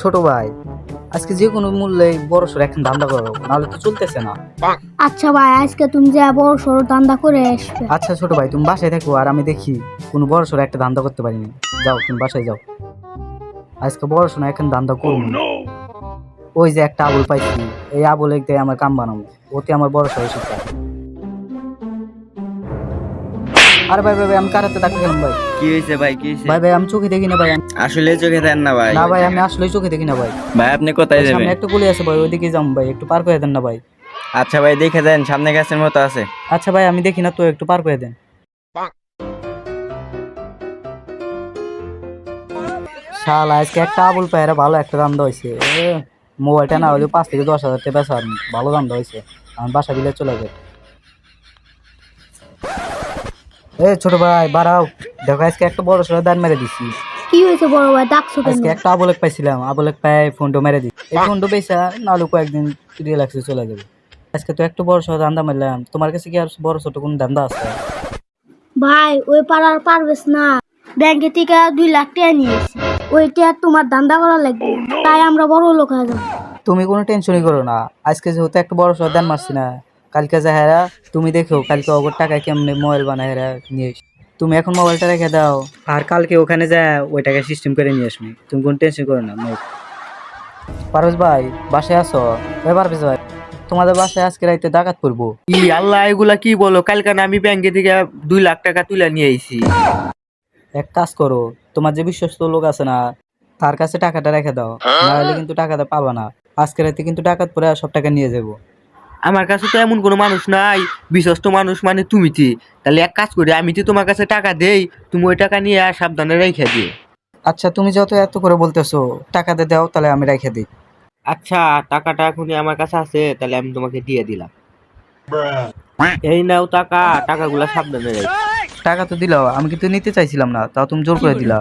ছোট ভাই আজকে যে কোনো মূল্যে বড় সড়ো এখন ধান্দা করো নাহলে তো চলতেছে না। আচ্ছা ভাই আজকে তুমি যা বড় সড়ো ধান্দা করে আসবে। আচ্ছা ছোট ভাই তুমি বাসায় থাকো আর আমি দেখি কোনো বড় সড়ো একটা ধান্দা করতে পারিনি। যাও তুমি বাসায় যাও। আজকে বড় সড়ো এখন ধান্দা করব না। ওই যে একটা আবুল পাইছি এই আবুল একদে আমার কাম বানাবো ওতে আমার বড় সড়ো শিক্ষা আরে ভাই ভাই আমি কারাতে ডাক্তার গেলাম ভাই? কি হয়েছে ভাই কি হয়েছে ভাই ভাই আমি চোখে দেখি না ভাই আসলে চোখে দেন না ভাই। না ভাই আমি আসলে চোখে দেখি না ভাই। ভাই আপনি কোথায় যাবেন? সামনে একটা গুলি আছে ভাই ওইদিকে যাম ভাই একটু পার করে দেন না ভাই। আচ্ছা ভাই দেখে দেন সামনে গাছের মতো আছে। আচ্ছা ভাই আমি দেখি না তো একটু পার করে দেন। শালা আজকে একটা আবুল পায়রা ভালো একটা দাম হয়েছে মোবাইলটা না হলে পাঁচ থেকে দশ হাজার টাকা বেচা ভালো দাম হয়েছে আমার বাসা দিলে চলে যাবে এ ছোট ভাই বাড়াও। দেখো আজকে একটা বড় সড়ো দান মেরে দিছি। কি হয়েছে বড় ভাই? ডাকছো কেন আজকে একটা আবলেক পাইছিলাম। আবলেক পাই ফোনটা মেরে দিই এই ফোনটা বেচা নাহলে কয়েকদিন রিল্যাক্সে চলে যাবে আজকে তো একটু বড় সড়ো দান্দা মারলাম। তোমার কাছে কি আর বড় ছোট কোন দান্দা আছে? ভাই ওই পাড়ার পারবেস না। ব্যাংকে থেকে দুই লাখ টাকা নিয়েছি ওইটা তোমার দান্দা করা লাগবে। তাই আমরা বড় লোক হয়ে যাব। তুমি কোনো টেনশনই করো না। আজকে যেহেতু একটা বড় সড়ো দান মারছি না কালকে যা হেরা তুমি দেখো কালকে ওগর টাকায় কেমনে মোবাইল বানায় হেরা নিয়ে তুমি এখন মোবাইলটা রেখে দাও। আর কালকে ওখানে যা ওই টাকা সিস্টেম করে নিয়ে আসবি। তুমি কোনো টেনশন করো না পারভেজ ভাই বাসায় আসো এ পারভেজ ভাই তোমাদের বাসায় আজকে রাইতে ডাকাত করব কি আল্লাহ এগুলা কি বলো? কালকে না আমি ব্যাংকে থেকে দুই লাখ টাকা তুলে নিয়ে আইছি। এক কাজ করো তোমার যে বিশ্বস্ত লোক আছে না তার কাছে টাকাটা রেখে দাও। নাহলে কিন্তু টাকাটা পাবা না। আজকে রাতে কিন্তু ডাকাত পরে সব টাকা নিয়ে যাব। আমার কাছে তো এমন কোনো মানুষ নাই বিশ্বস্ত মানুষ মানে তুমি তি। তাহলে এক কাজ করি আমি তো তোমার কাছে টাকা দেই তুমি ওই টাকা নিয়ে আর সাবধানে রেখে দিও আচ্ছা তুমি যত এত করে বলতেছো টাকাতে দাও তাহলে আমি রেখে দিই। আচ্ছা টাকাটা এখনই আমার কাছে আছে তাহলে আমি তোমাকে দিয়ে দিলাম। এই নাও টাকা টাকাগুলা সাবধানে রেখে টাকা তো দিলাও আমি কিন্তু নিতে চাইছিলাম না তাও তুমি জোর করে দিলা।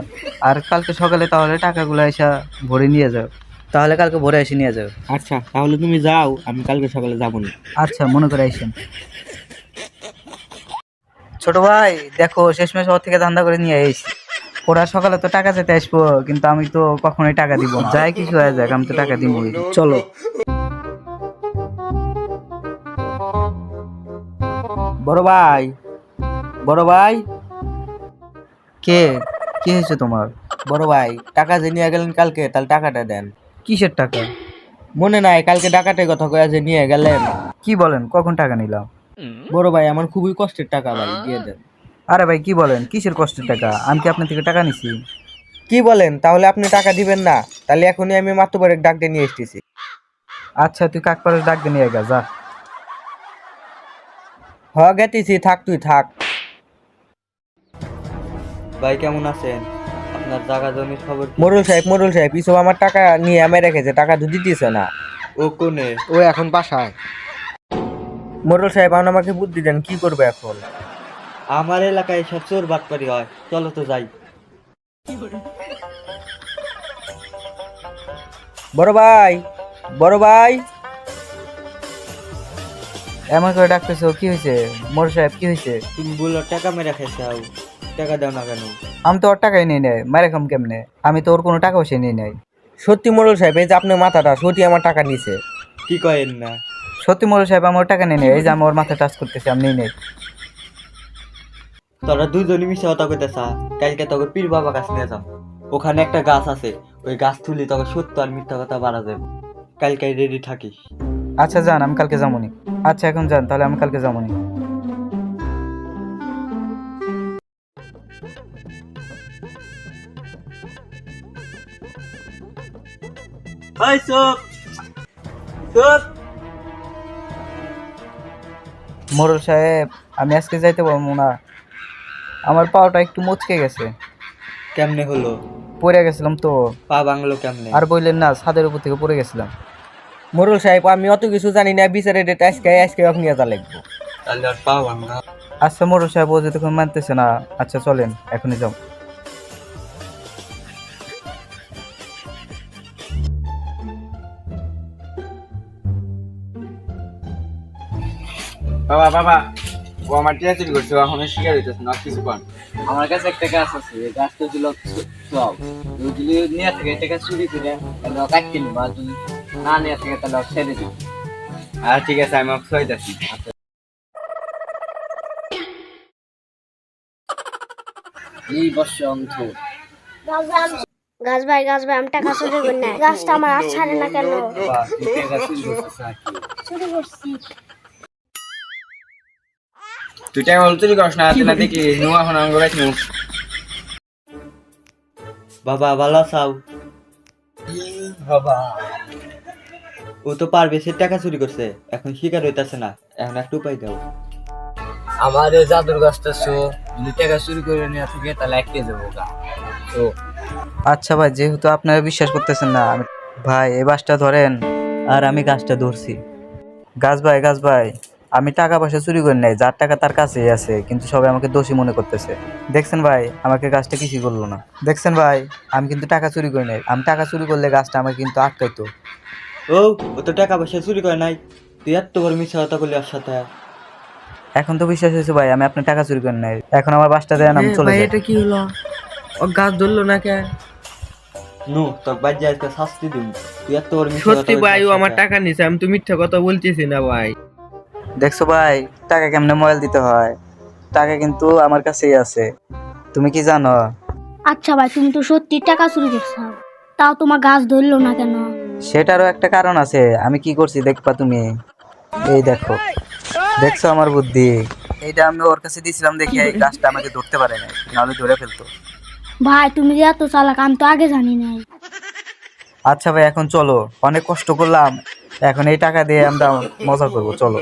আর কালকে সকালে তাহলে টাকাগুলো এসে ভরে নিয়ে যাও। তাহলে কালকে ভরে এসে নিয়ে যাও আচ্ছা তাহলে তুমি যাও আমি কালকে সকালে যাব না। আচ্ছা মনে করে আইসেন। ছোট ভাই দেখো শেষমেশ ওর থেকে ধান্দা করে নিয়ে এসেছি ওরা সকালে তো টাকা যেতে আসব কিন্তু আমি তো কখনোই টাকা দিব না। যাই কিছু হয়ে যাক আমি তো টাকা দিব চলো। বড় ভাই বড় ভাই। কে? কি হয়েছে তোমার? বড় ভাই টাকা যে নিয়ে গেলেন কালকে তাহলে টাকাটা দেন। কিসের টাকা? মনে নাই কালকে ডাকাতের কথা কয়ে যে নিয়ে গেলেন। কি বলেন? কখন টাকা নিলাম? বড় ভাই আমার খুবই কষ্টের টাকা ভাই দিয়ে দেন। আরে ভাই কি বলেন? কিসের কষ্টের টাকা? আমি কি আপনার থেকে টাকা নিছি? কি বলেন? তাহলে আপনি টাকা দিবেন না। তাহলে এখনই আমি মাতুবারের ডাক দিয়ে নিয়ে এসেছি। আচ্ছা তুই কাক পারস ডাক দে নিয়ে গা যা। হ গেতেছি থাক তুই থাক। ভাই কেমন আছেন? আপনার জায়গা জমির খবর মোরল সাহেব মোরল সাহেব ইসব আমার টাকা নিয়ে আমি রেখেছে টাকা তো দিতেছে না। ও কোনে? ও এখন বাসায়। মোরল সাহেব আপনি আমাকে বুদ্ধি দেন কি করবে এখন? আমার এলাকায় সব চোর বাটপারি হয় চলো তো যাই। বড় ভাই বড় ভাই। এমন করে ডাকতেছো কি হয়েছে? মোর সাহেব কি হয়েছে? তুমি বলল টাকা মেরে খেয়েছাও টাকা দাও না কেন? আমি তো ওর টাকাই নিয়ে নেই মারে খাম কেমনে? আমি তো ওর কোনো টাকা পয়সা নিয়ে নেই। সত্যি মোরল সাহেব এই যে আপনার মাথাটা সত্যি আমার টাকা নিছে। কি কয়েন না? সত্যি মোর সাহেব আমার টাকা নিয়ে নেই এই যে আমি ওর মাথা টাচ করতেছি আমি নিয়ে নেই। তোরা দুইজনই মিশে কথা কইতেছা কালকে তোকে পীর বাবা কাছে নিয়ে যাও ওখানে একটা গাছ আছে ওই গাছ তুলি তোকে সত্য আর মিথ্যা কথা বাড়া যাবে। কালকে রেডি থাকিস। আচ্ছা যান আমি কালকে যাবনি আচ্ছা এখন যান তাহলে আমি কালকে যাবনি হাই সব সব মোরল সাহেব আমি আজকে যাইতে পারব না। আমার পাওয়াটা একটু মুচকে গেছে। কেমনে হলো? পড়ে গেছিলাম তো। পা বাংলো কেমনে? আর বললেন না ছাদের উপর থেকে পড়ে গেছিলাম। মোরল সাহেব আমি অত কিছু জানি না বিচারে ডেট আজকে আজকে নিয়ে যা লাগবো। তাহলে আর পা ভাঙা আচ্ছা মোরল সাহেব ও যতক্ষণ মানতেছে না আচ্ছা চলেন এখনই যাও। বাবা বাবা ও আমার টিয়া চুরি করছে ও এখনও শিকার হইতেছে না কিছু পান আমার কাছে একটা গাছ আছে এই গাছটা দিল সব যদি নিয়ে থাকে এটা গাছ চুরি করে তাহলে কাটতে নিবো আর যদি না নিয়ে থাকে তাহলে ছেড়ে দিবো। আর ঠিক আছে আমি ওকে সইতাছি এই বর্ষ অংশ গাছ ভাই গাছ ভাই আমি টাকা চুরি করি না। গাছটা আমার আর ছাড়ে না কেন? চুরি করছি। তুই টাকা বল চুরি করস না তুই না দেখি নু এখন আমি গাছ নু বাবা ভালো চাও বাবা। ও তো পারবে সে টাকা চুরি করছে। এখন শিকার হইতাছে না এখন একটু উপায় দাও। আমার এই জাদুর গাছটা শো যদি টাকা চুরি করে নিয়ে থাকে তাহলে একটা যাব গা। তো আচ্ছা ভাই যেহেতু আপনারা বিশ্বাস করতেছেন না ভাই এই বাসটা ধরেন। আর আমি গাছটা ধরছি। গাছ ভাই গাছ ভাই। আমি টাকা পয়সা চুরি করি নাই যার টাকা তার কাছেই আছে কিন্তু সবাই আমাকে দোষী মনে করতেছে। দেখছেন ভাই আমাকে গাছটা কিছুই করল না। দেখছেন ভাই আমি কিন্তু টাকা চুরি করি নাই। আমি টাকা চুরি করলে গাছটা আমাকে কিন্তু আটকাইতো। ও ও তো টাকা পয়সা চুরি করে নাই। তুই এত বড় মিথ্যা কথা বললি ওর সাথে। এখন তো বিশ্বাস হয়েছে ভাই আমি আপনার টাকা চুরি করি নাই। এখন আমার বাসটা দেন আমি চলে যাই। এটা কি হলো? ও গাছ ধরলো না কে? নু তোর বাজ্যে আজকে শাস্তি দিন। তুই এত বড় মিথ্যা সত্যি ভাই ও আমার টাকা নিছে আমি তো মিথ্যা কথা বলতেছি না ভাই। দেখছ ভাই টাকা কেমনে মোবাইল দিতে হয়? টাকা কিন্তু আমার কাছেই আছে। তুমি কি জানো? আচ্ছা ভাই তুমি তো সত্যি টাকা চুরি করছ। তাও তোমার গাছ ধরলো না কেন? সেটারও একটা কারণ আছে। আমি কি করছি দেখবা তুমি? এই দেখো। দেখছ আমার বুদ্ধি? এইটা আমি ওর কাছে দিয়েছিলাম দেখি এই গাছটা আমাকে ধরতে পারে না নাহলে ধরে ফেলতো। ভাই তুমি যে এত চালাক আমি তো আগে জানি নাই। আচ্ছা ভাই এখন চলো। অনেক কষ্ট করলাম। এখন এই টাকা দিয়ে আমরা মজা করব চলো